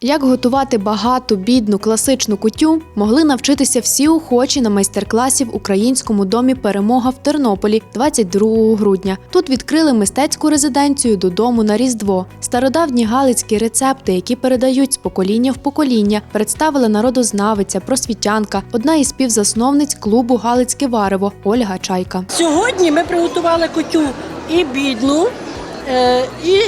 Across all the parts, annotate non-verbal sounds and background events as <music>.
Як готувати багату, бідну, класичну кутю, могли навчитися всі охочі на майстер-класі в українському домі Перемога в Тернополі 22 грудня. Тут відкрили мистецьку резиденцію додому на Різдво. Стародавні галицькі рецепти, які передають з покоління в покоління, представила народознавиця, просвітянка, одна із співзасновниць клубу Галицьке варево Ольга Чайка. Сьогодні ми приготували кутю і бідну, е, і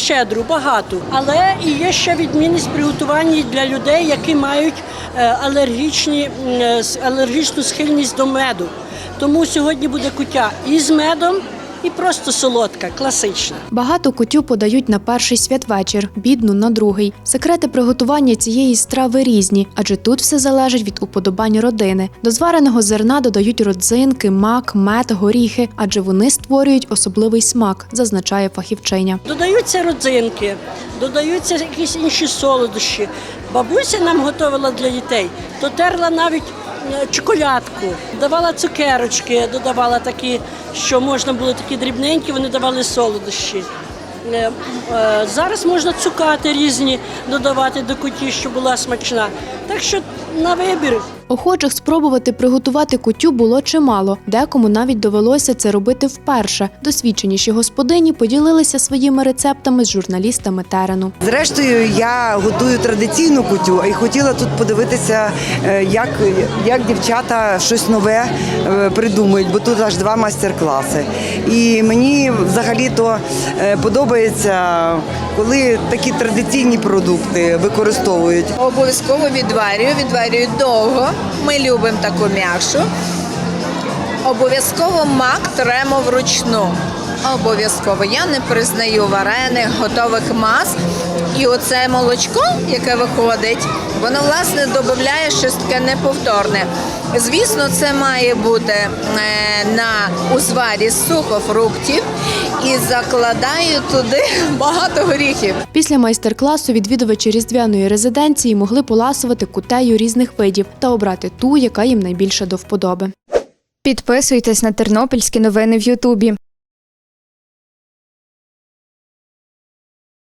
щедру, багату. Але і є ще відмінність в приготуванні для людей, які мають е, алергічні, е, алергічну схильність до меду. Тому сьогодні буде кутя і з медом, і просто солодка, класична. Багато кутю подають на перший святвечір, бідну на другий. Секрети приготування цієї страви різні, адже тут все залежить від уподобань родини. До звареного зерна додають родзинки, мак, мед, горіхи, адже вони створюють особливий смак, зазначає фахівчиня. Додаються родзинки, додаються якісь інші солодощі. Бабуся нам готувала для дітей, то терла навіть чоколядку, давала цукерочки, додавала такі, що можна було такі дрібненькі, вони давали солодощі. Е, е, Зараз можна цукати різні додавати до куті, щоб була смачна. Так що на вибір. Охочих спробувати приготувати кутю було чимало. Декому навіть довелося це робити вперше. Досвідченіші господині поділилися своїми рецептами з журналістами терену. Зрештою, я готую традиційну кутю і хотіла тут подивитися, е, як, як дівчата щось нове е, придумують, бо тут аж два майстер-класи. І мені взагалі-то е, подобається, коли такі традиційні продукти використовують. Обов'язково відварюю, відварюю довго. Ми любимо таку м'якшу. Обов'язково мак тремо вручну. Обов'язково. Я не признаю варених, готових мас. І оце молочко, яке виходить, воно власне додає щось таке неповторне. Звісно, це має бути е, на узварі сухофруктів і закладаю туди <laughs> багато горіхів. Після майстер-класу відвідувачі різдвяної резиденції могли поласувати кутею різних видів та обрати ту, яка їм найбільше до вподоби. Підписуйтесь на тернопільські новини в Ютубі.